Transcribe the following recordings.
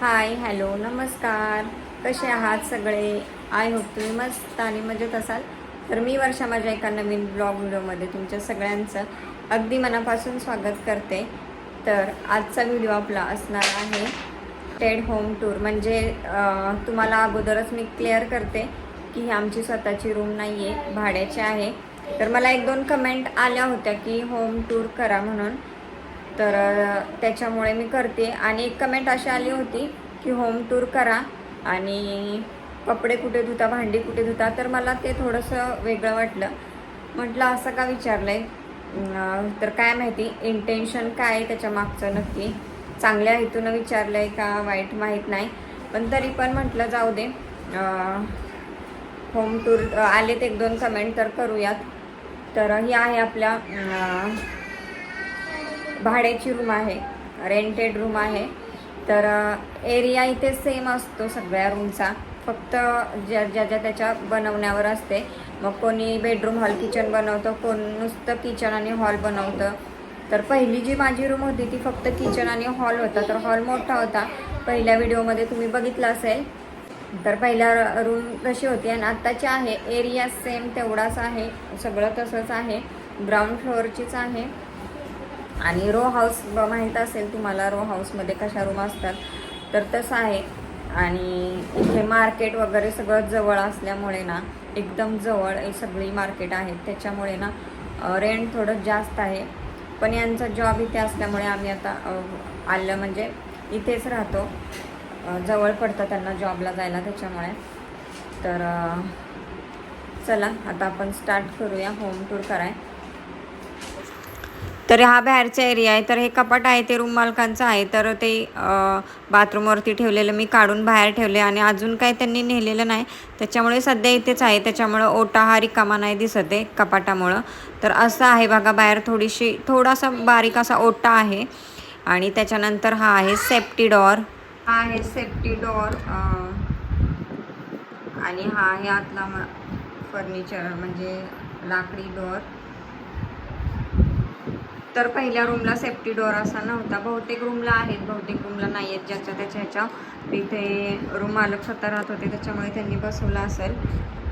Hi hello नमस्कार. कसे आहात सगळे? आय होप तुम्ही मस्त आणि मजेत असाल. तर मी वर्षा माझ्या एका नवीन ब्लॉग व्हिडिओमध्ये तुमच्या सगळ्यांचं अगदी मनापासून स्वागत करते. तर आजचा व्हिडिओ आपला असणार आहे टेड होम टूर म्हणजे तुम्हाला अगोदरच मी क्लिअर करते की ही आमची स्वतःची रूम नाही आहे भाड्याची आहे. तर मला एक दोन कमेंट आल्या होत्या की होम टूर करा म्हणून. तर त्याच्यामुळे मी करते. आणि एक कमेंट अशी आली होती की होम टूर करा आणि कपडे कुठे धुता भांडी कुठे धुता? तर मला ते थोडंसं वेगळं वाटलं. म्हटलं असं का विचारलं आहे तर काय माहिती इंटेन्शन काय आहे त्याच्या मागचं नक्की? चांगल्या हेतूनं विचारलं आहे का वाईट माहीत नाही. पण तरी पण म्हटलं जाऊ दे. होम टूर आलेत एक दोन कमेंट तर करूयात. तर ही आहे आपल्या भाड्याची रूम आहे रेंटेड रूम आहे. तर एरिया इथे सेम असतो सगळ्या रूमचा फक्त ज्या ज्या ज्या त्याच्या बनवण्यावर असते. मग कोणी बेडरूम हॉल किचन बनवतं कोण नुसतं किचन आणि हॉल बनवतं. तर पहिली जी माझी रूम होती ती फक्त किचन आणि हॉल होता. तर हॉल मोठा होता. पहिल्या व्हिडिओमध्ये तुम्ही बघितलं असेल. तर पहिल्या रूम कशी होती. आणि आत्ताची आहे. एरिया सेम तेवढाच आहे. सगळं तसंच आहे. ग्राउंड फ्लोअरचीच आहे. आणि रो हाऊस माहीत असेल तुम्हाला रो हाऊसमध्ये कशा रूम असतात तर तसं आहे. आणि इथे मार्केट वगैरे सगळं जवळ असल्यामुळे ना एकदम जवळ सगळी मार्केट आहेत. त्याच्यामुळे ना रेंट थोडं जास्त आहे. पण यांचा जॉब इथे असल्यामुळे आम्ही आता आलं म्हणजे इथेच राहतो. जवळ पडतं त्यांना जॉबला जायला त्याच्यामुळे. तर चला आता आपण स्टार्ट करूया. होम टूर कराय. तर हा बाहेरचा एरिया आहे. तर हे कपाट आहे ते रूम मालकांचं आहे. तर ते बाथरूमवरती ठेवलेलं मी काढून बाहेर ठेवले आणि अजून काय त्यांनी नेलेलं नाही. त्याच्यामुळे सध्या इथेच आहे. त्याच्यामुळं ओटा हा रिकामा नाही दिसत आहे कपाटामुळं. तर असं आहे बघा बाहेर थोडीशी थोडासा बारीक असा ओटा आहे. आणि त्याच्यानंतर हा आहे सेफ्टी डॉर हा आहे सेफ्टी डॉर आणि हा आहे आतला फर्निचर म्हणजे लाकडी डॉर तर पहिल्या रूमला सेफ्टी डोअर असा नव्हता. बहुतेक रूमला आहेत बहुतेक रूमला नाही आहेत ज्याच्या त्याच्या ह्याच्या. तिथे रूम मालक स्वतः राहत होते त्याच्यामुळे त्यांनी बसवला असेल.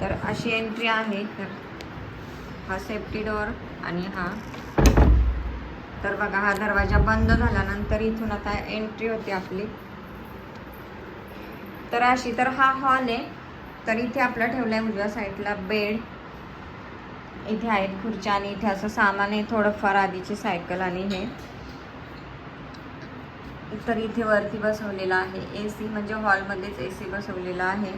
तर अशी एंट्री आहे. तर हा सेफ्टी डोअर आणि हा. तर बघा हा दरवाजा बंद झाल्यानंतर इथून आता एंट्री होते आपली. तर अशी तर हा हॉल आहे. तर इथे आपला ठेवला आहे उजव्या साईडला बेड इथे आहेत खुर्च्या आणि इथे असं सामान आहे थोडंफार आधीची सायकल आणि हे. तर इथे वरती बसवलेला आहे. ए सी म्हणजे हॉलमध्येच ए सी बसवलेला आहे.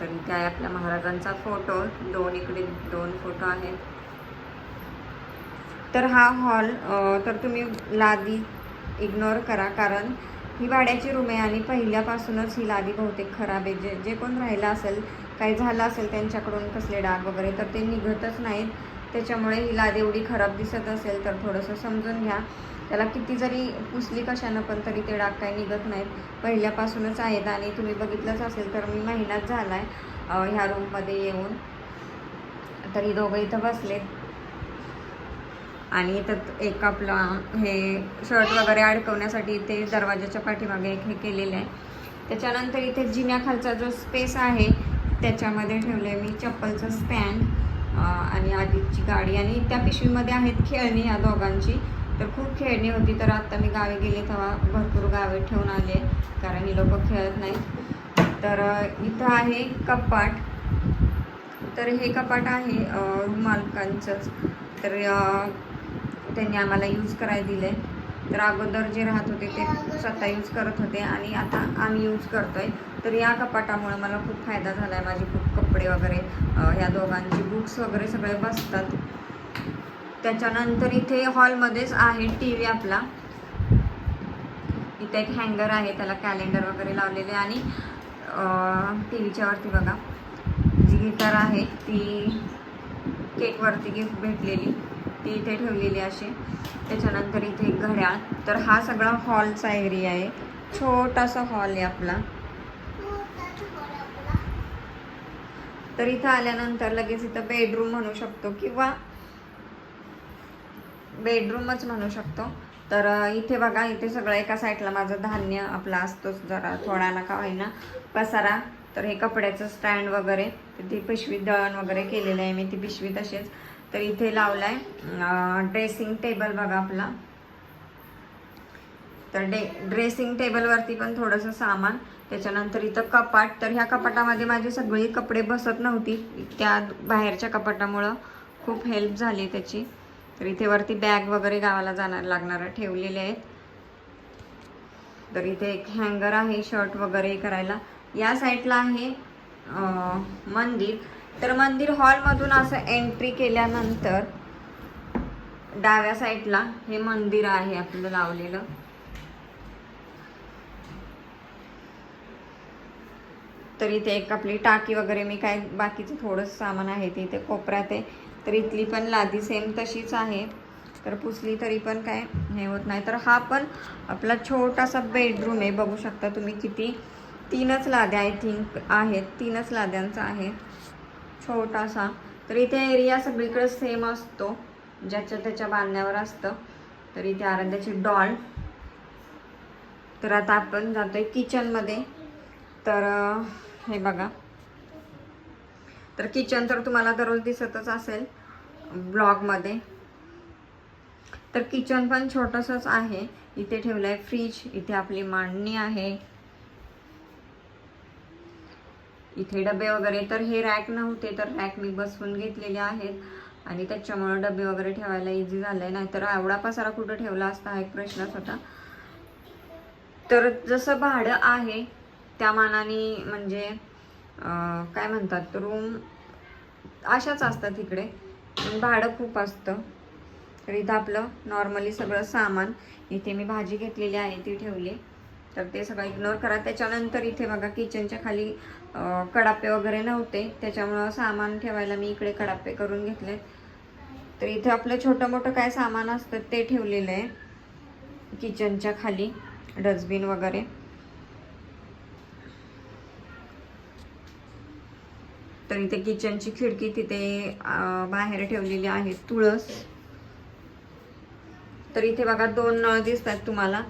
तर इथे आहे आपल्या महाराजांचा फोटो. दोन इकडे दोन फोटो आहेत. तर हा हॉल तर तुम्ही लादी इग्नोर करा कारण ही भाड्याची रूम आहे आणि पहिल्यापासूनच ही लादी बहुतेक खराब आहे. जे जे कोण राहिलं असेल काही झालं असेल त्यांच्याकडून कसले डाग वगैरे तर ते निघतच नाहीत. त्याच्यामुळे ही लाद एवढी खराब दिसत असेल तर थोडंसं समजून घ्या. त्याला किती जरी पुसली कशानं पण तरी ते डाग काही निघत नाहीत. पहिल्यापासूनच आहेत आणि तुम्ही बघितलंच असेल तर मी महिनाच झाला आहे ह्या रूममध्ये येऊन. तर ही दोघं इथं बसलेत. आणि इथं एक आपलं हे शर्ट वगैरे अडकवण्यासाठी इथे दरवाजाच्या पाठीमागे एक हे केलेलं आहे. त्याच्यानंतर इथे जिन्याखालचा जो स्पेस आहे त्याच्यामध्ये ठेवलं आहे मी चप्पलचं स्टँड आणि आधीची गाडी. आणि त्या पिशवीमध्ये आहेत खेळणी या दोघांची. तर खूप खेळणी होती तर आत्ता मी गावी गेले तेव्हा भरपूर गावे ठेवून आले कारण ही लोकं खेळत नाहीत. तर इथं आहे कपाट. तर हे कपाट आहे मालकांचंच तर त्यांनी आम्हाला यूज करायला दिले तर अगोदर जे राहत होते ते स्वतः यूज करत होते. आणि आता आम्ही यूज करतोय. तर या कपाटामुळे मला खूप फायदा झाला आहे माझे खूप कपडे वगैरे ह्या दोघांची बुक्स वगैरे सगळे बसतात. त्याच्यानंतर इथे हॉलमध्येच आहे टी व्ही आपला. इथे एक हँगर आहे त्याला कॅलेंडर वगैरे लावलेले आणि टी व्हीच्या वरती बघा. जी गिटार आहे ती केकवरती गिफ्ट भेटलेली. ती इथे ठेवलेली अशी. त्याच्यानंतर इथे घड्याळ. तर हा सगळा हॉलचा एरिया आहे. छोटासा हॉल आहे आपला. तर इथं आल्यानंतर लगेच इथं बेडरूम म्हणू शकतो किंवा बेडरूमच म्हणू शकतो. तर इथे बघा इथे सगळं एका साईडला माझं धान्य आपला असतोच जरा थोडा नका होईना पसारा तर हे कपड्याचं स्टँड वगैरे तिथे ती पिशवी दळण वगैरे केलेलं आहे मी ती पिशवी तसेच तर इथे लावलाय ड्रेसिंग टेबल बघा आपला. तर डे ड्रेसिंग टेबलवरती पण थोडंसं सामान. त्याच्यानंतर इथं कपाट. तर ह्या कपाटामध्ये माझी सगळी कपडे बसत नव्हती. त्या बाहेरच्या कपाटामुळं खूप हेल्प झाली त्याची. तर इथे वरती बॅग वगैरे गावाला जाणार लागणारं ठेवलेले आहेत. तर इथे एक हँगर आहे शर्ट वगैरे करायला. या साईडला आहे मंदिर. तर मंदिर हॉलमधून असं एंट्री केल्यानंतर डाव्या साईडला हे मंदिर आहे आपलं लावलेलं. तर इथे एक आपली टाकी वगैरे मी काय बाकीचं थोडंसं सामान आहे ते इथे कोपऱ्यात आहे. तर इथली पण लादी सेम तशीच आहे. तर पुसली तरी पण काय हे होत नाही. तर हा पण आपला छोटासा बेडरूम आहे. बघू शकता तुम्ही किती. तीनच लाद्या आय थिंक आहेत. तीनच लाद्यांचा आहे. छोटासा. तर इथे एरिया सगळीकडे सेम असतो. ज्याच्या त्याच्या बांधण्यावर असतं. तर इथे आराध्याची डॉल तर आता आपण जातो आहे किचनमध्ये तर हे बघा. तर किचन तर तुम्हाला दररोज दिसतच असेल ब्लॉगमध्ये तर किचन पण छोटंसंच आहे. इथे ठेवलं आहे फ्रीज इथे आपली मांडणी आहे. इथे डबे वगैरे तर हे रॅक नव्हते तर रॅक मी बसवून घेतलेले आहेत. आणि त्याच्यामुळं डबे वगैरे ठेवायला इझी झालं आहे नाहीतर एवढा पसारा कुठं ठेवला असता हा एक प्रश्नच होता. तर जसं भाडं आहे त्या मानाने म्हणजे काय म्हणतात रूम अशाच असतात इकडे. पण भाडं खूप असतं. तर इथं आपलं नॉर्मली सगळं सामान. इथे मी भाजी घेतलेली आहे ती ठेवली. तर ते सगळं इग्नोर करा. त्याच्यानंतर इथे बघा किचनच्या खाली कडापे वगैरे नव्हते. त्याच्यामुळं सामान ठेवायला मी इकडे कडापे करून घेतले तर इथे आपलं छोटं मोठं काय सामान असतं ते ठेवलेलं आहे. किचनच्या खाली डस्टबिन वगैरे. तर इथे किचनची खिडकी तिथे बाहेर ठेवलेली आहे तुळस. तर इथे बघा दोन नळ दिसतात तुम्हाला.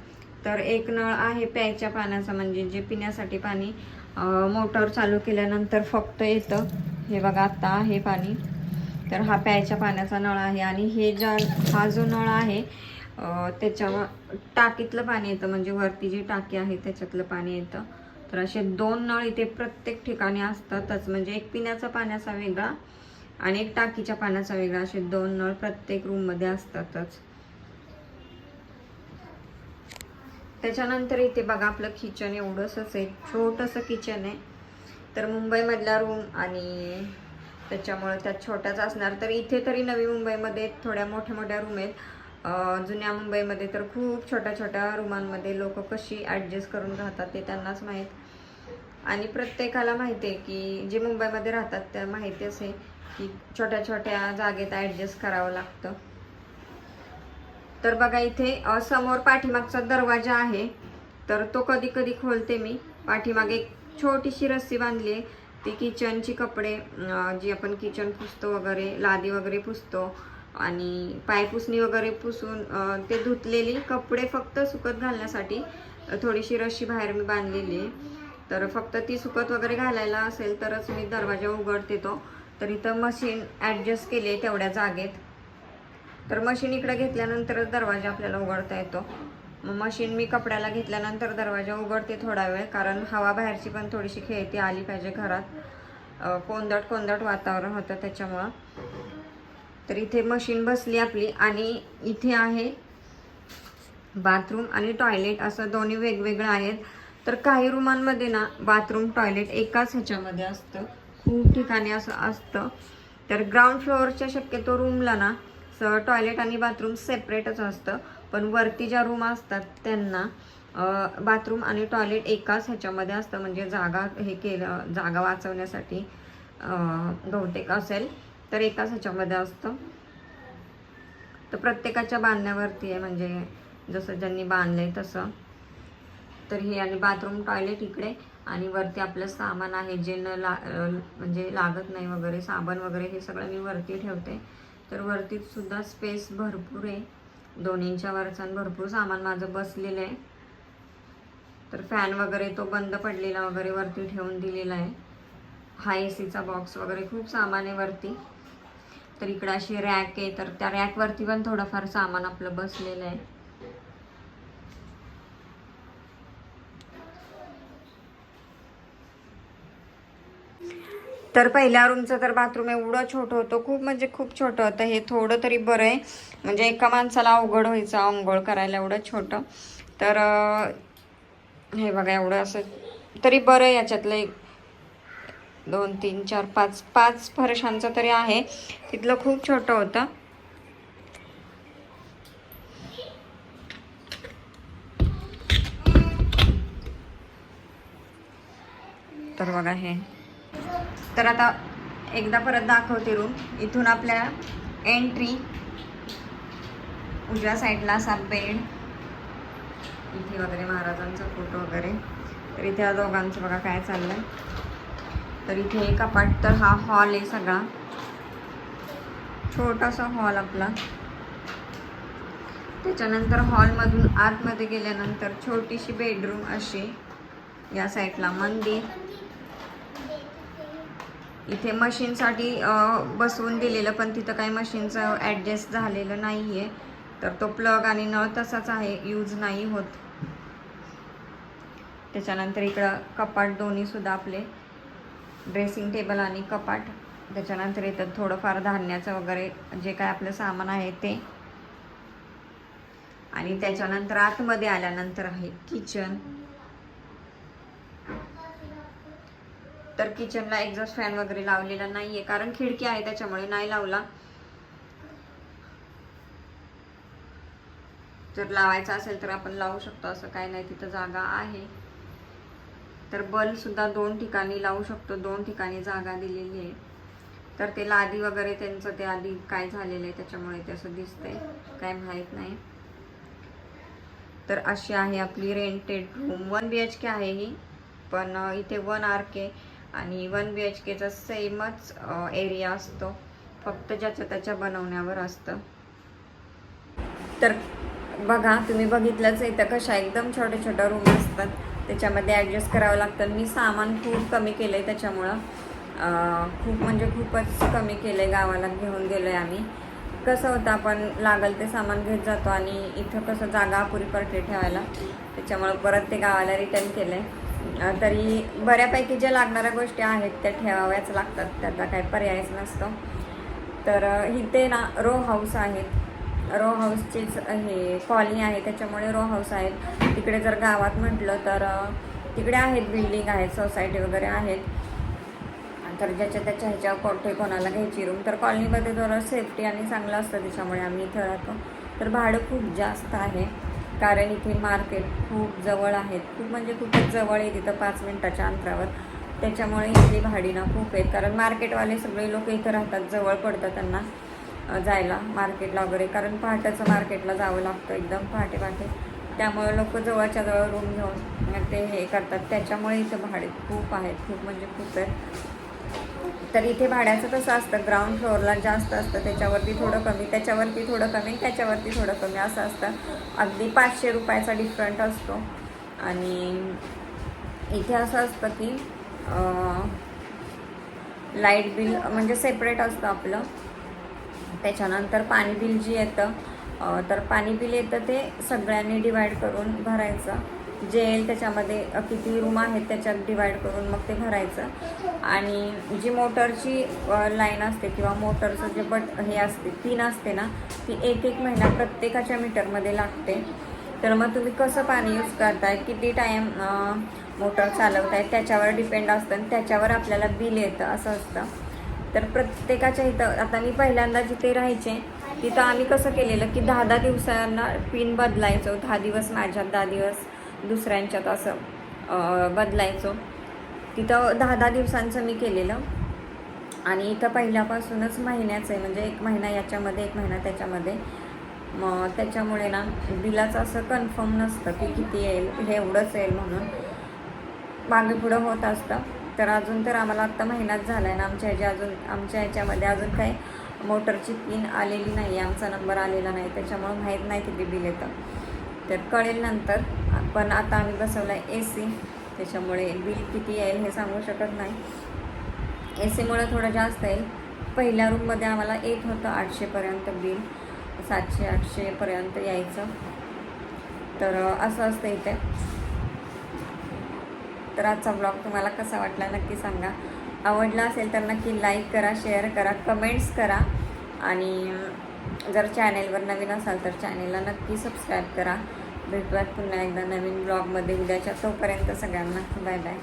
तर एक नळ आहे प्यायच्या पाण्याचा म्हणजे जे पिण्यासाठी पाणी मोटर चालू केल्यानंतर फक्त येतं. हे बघा आत्ता आहे पाणी. तर हा प्यायच्या पाण्याचा नळ आहे आणि हे ज्या हा जो नळ आहे त्याच्यावर टाकीतलं पाणी येतं म्हणजे वरती जी टाकी आहे त्याच्यातलं पाणी येतं. तर असे दोन नळ इथे प्रत्येक ठिकाणी असतातच. म्हणजे एक पिण्याचा पाण्याचा वेगळा आणि एक टाकीच्या पाण्याचा वेगळा. असे दोन नळ प्रत्येक रूममध्ये असतातच. त्याच्यानंतर इथे बघा आपलं किचन एवढंसंच आहे. छोटंसं किचन आहे. तर मुंबईमधला रूम आणि त्याच्यामुळे त्यात छोट्याच असणार. तर इथे तरी नवी मुंबईमध्ये थोड्या मोठ्या मोठ्या रूम आहेत. जुन्या मुंबईमध्ये तर खूप छोट्या छोट्या रूमांमध्ये लोक कशी ॲडजस्ट करून राहतात ते त्यांनाच माहीत. आणि प्रत्येकाला माहिती आहे की जे मुंबईमध्ये राहतात त्या माहिती असे की छोट्या छोट्या जागेत ॲडजस्ट करावं लागतं. तर बघा इथे समोर पाठीमागचा दरवाजा आहे. तर तो कधी कधी खोलते मी. पाठीमागे एक छोटीशी रस्सी बांधली आहे. ती किचनची कपडे जी आपण किचन पुसतो वगैरे लादी वगैरे पुसतो. आणि पायपुसणी वगैरे पुसून ते धुतलेली. कपडे फक्त सुकत घालण्यासाठी थोडीशी रस्सी बाहेर मी बांधलेली आहे. तर फक्त ती सुकत वगैरे घालायला असेल तरच मी दरवाजा उघडते तो. तर इथं मशीन ॲडजस्ट केली आहे तेवढ्या जागेत. तर मशीन इकडे घेतल्यानंतरच दरवाजा आपल्याला उघडता येतो. मग मशीन मी कपड्याला घेतल्यानंतर दरवाजा उघडते थोडा वेळ कारण हवा बाहेरची पण थोडीशी खेळती आली पाहिजे घरात. कोंदट कोंदट वातावरण होतं त्याच्यामुळं. तर इथे मशीन बसली आपली आणि इथे आहे बाथरूम आणि टॉयलेट. असं दोन्ही वेगवेगळं आहेत. तर काही रूमांमध्ये ना बाथरूम टॉयलेट एकाच ह्याच्यामध्ये असतं. खूप ठिकाणी असं असतं. तर ग्राउंड फ्लोअरच्या शक्यतो रूमला ना स टॉयलेट आणि बाथरूम सेपरेटच असतं. पण वरती ज्या रूम असतात त्यांना बाथरूम आणि टॉयलेट एकाच ह्याच्यामध्ये असतं. म्हणजे जागा हे केलं जागा वाचवण्यासाठी बहुतेक असेल. तर एकाच ह्याच्यामध्ये असतं. तर प्रत्येकाच्या बांधण्यावरती आहे म्हणजे जसं ज्यांनी बांधलं आहे तसं. तर हे आणि बाथरूम टॉयलेट इकडे आणि वरती आपलं सामान आहे जे न ला म्हणजे लागत नाही वगैरे साबण वगैरे हे सगळं मी वरती ठेवते. तर वरती सुद्धा स्पेस भरपूर आहे. दोन इंच्या वरचा आणि भरपूर सामान माझं बसलेलं आहे. तर फॅन वगैरे तो बंद पडलेला वगैरे वरती ठेवून दिलेला आहे. हा ए सीचा बॉक्स वगैरे खूप सामान आहे वरती. तर इकडं अशी रॅक आहे तर त्या रॅकवरती पण थोडंफार सामान आपलं बसलेलं आहे. तर पहिल्या रूमचं तर बाथरूम एवढं छोटं होतं खूप म्हणजे खूप छोटं होतं. हे थोडं तरी बरं आहे. म्हणजे एका माणसाला अवघड व्हायचं आंघोळ करायला एवढं छोटं. तर हे बघा एवढं असं तरी बरं आहे याच्यातलं एक. दोन तीन चार पाच पाच फरशांचं तरी आहे. तिथलं खूप छोटं होतं. तर बघा हे. तर आता एकदा परत दाखवते रूम इथून आपल्या एंट्री उजव्या साईडला असा बेड इथे वगैरे महाराजांचा फोटो वगैरे. तर इथे या दोघांचं बघा काय चाललं आहे तर इथे एक कपाट तर हा हॉल आहे सगळा. छोटासा हॉल आपला. त्याच्यानंतर हॉलमधून आतमध्ये गेल्यानंतर छोटीशी बेडरूम अशी या साईडला मंदिर. इथे मशीनसाठी बसवून दिलेलं पण तिथं काही मशीनचं ॲडजस्ट झालेलं नाही आहे तर तो प्लग आणि नळ तसाच आहे यूज नाही होत. त्याच्यानंतर इकडं कपाट दोन्हीसुद्धा आपले. ड्रेसिंग टेबल आणि कपाट. त्याच्यानंतर इथं थोडंफार धान्याचं वगैरे जे काय आपलं सामान आहे ते. आणि त्याच्यानंतर आतमध्ये आल्यानंतर आहे किचन. तर किचनला एक्झॉस्ट फॅन वगैरे लावलेला नाहीये कारण खिडकी आहे त्याच्यामुळे नाही लावला. जर लावायचा असेल तर आपण लावू शकतो असं काय नाही तिथं जागा आहे. तर बलसुद्धा सुद्धा दोन ठिकाणी लावू शकतो दोन ठिकाणी जागा दिलेली आहे. तर ते लादी वगैरे त्यांचं ते आधी काय झालेलं आहे त्याच्यामुळे ते असं दिसतंय काय माहीत नाही. तर अशी आहे आपली rented room one B H K आहे ही पण इथे वन आर के आणि वन बी एच केचा सेमच एरिया असतो. फक्त ज्याच्या त्याच्या बनवण्यावर असतं. तर बघा तुम्ही बघितलंच तर कशा एकदम छोट्या छोट्या रूम असतात. त्याच्यामध्ये ॲडजस्ट करावं लागतं. मी सामान खूप कमी केलं आहे त्याच्यामुळं खूप म्हणजे खूपच कमी केलं आहे गावाला घेऊन गेलो आहे आम्ही. कसं होतं आपण लागल ते सामान घेत जातो आणि इथं कसं जागा अपुरी परते ठेवायला. त्याच्यामुळं परत ते गावाला रिटर्न केलं आहे तरी बऱ्यापैकी ज्या लागणाऱ्या गोष्टी आहेत त्या ठेवाव्याच लागतात. त्याचा काही पर्यायच नसतो. तर इथे ना रो हाऊस आहेत. रो हाऊसचीच हे कॉलनी आहे त्याच्यामुळे रो हाऊस आहेत. तिकडे जर गावात म्हटलं तर तिकडे आहेत बिल्डिंग आहेत सोसायटी वगैरे आहेत. तर ज्याच्या त्याच्या ह्याच्या कोठे कोणाला घ्यायची रूम तर कॉलनीमध्ये जरा सेफ्टी आणि चांगलं असतं त्याच्यामुळे आम्ही इथं राहतो. तर भाडं खूप जास्त आहे कारण इथे मार्केट खूप जवळ आहेत खूप म्हणजे खूपच जवळ आहे तिथं पाच मिनटाच्या अंतरावर. त्याच्यामुळे इथली भाडी ना खूप आहेत. कारण मार्केटवाले सगळे लोक इथं राहतात जवळ पडतं त्यांना. जायला मार्केटला वगैरे. कारण पहाटेचं मार्केटला जावं लागतं एकदम पहाटे पहाटे. त्यामुळे लोक जवळच्या जवळ रूम घेऊन ते हे करतात. त्याच्यामुळे इथे भाडे खूप आहेत. खूप म्हणजे खूप आहेत तर इथे भाड्याचं कसं असतं. ग्राउंड फ्लोअरला जास्त असतं. त्याच्यावरती थोडं कमी त्याच्यावरती थोडं कमी त्याच्यावरती थोडं कमी असं असतं. अगदी पाचशे रुपयाचा डिफरंट असतो. आणि इथे असं असतं की लाइट बिल म्हणजे सेपरेट असतं आपलं. त्याच्यानंतर पाणी बिल जे येतं तर पाणी बिल येतं ते सगळ्यांनी डिवाईड करून भरायचं. जे येईल त्याच्यामध्ये किती रूम आहेत त्याच्यात डिवाईड करून मग ते भरायचं. आणि जी मोटरची लाईन असते किंवा मोटरचं जे बट हे असते पिन असते ना ती एक एक महिना प्रत्येकाच्या मीटरमध्ये लागते. तर मग तुम्ही कसं पाणी यूज करताय किती टाईम मोटर चालवताय त्याच्यावर डिपेंड असतं आणि त्याच्यावर आपल्याला बिल येतं असं असतं. तर प्रत्येकाच्या इथं आता मी पहिल्यांदा जिथे राहायचे तिथं आम्ही कसं केलेलं की दहा दहा दिवसांना पिन बदलायचो. दहा दिवस माझ्यात दहा दिवस दुसऱ्यांच्यात असं बदलायचो. तिथं दहा दहा दिवसांचं मी केलेलं. आणि इथं पहिल्यापासूनच महिन्याचं आहे म्हणजे एक महिना याच्यामध्ये एक महिना त्याच्यामध्ये. मग त्याच्यामुळे ना बिलाचं असं कन्फर्म नसतं की किती येईल हे एवढंच येईल म्हणून. मागे पुढं होत असतं. तर अजून तर आम्हाला आत्ता महिनाच झाला आहे ना आमच्या ह्याच्या अजून आमच्या ह्याच्यामध्ये अजून काही मोटरची पिन आलेली नाही आमचा नंबर आलेला नाही त्याच्यामुळं माहीत नाही किती बिल येतं. तर कळेल नंतर पण आता आम्ही बसवला आहे ए सी त्याच्यामुळे बिल किती येईल हे सांगू शकत नाही. ए सीमुळे थोडं जास्त येईल. पहिल्या रूममध्ये आम्हाला येत होतं आठशेपर्यंत बिल सातशे आठशेपर्यंत यायचं. तर असं असतं इथे. तर आजचा ब्लॉग तुम्हाला कसा वाटला नक्की सांगा. आवडला असेल तर नक्की लाईक करा शेअर करा कमेंट्स करा. आणि जर चॅनेलवर नवीन असाल तर चॅनेलला नक्की सबस्क्राईब करा. भेटूयात पुन्हा एकदा नवीन ब्लॉगमध्ये उद्याच्या तोपर्यंत सगळ्यांना बाय बाय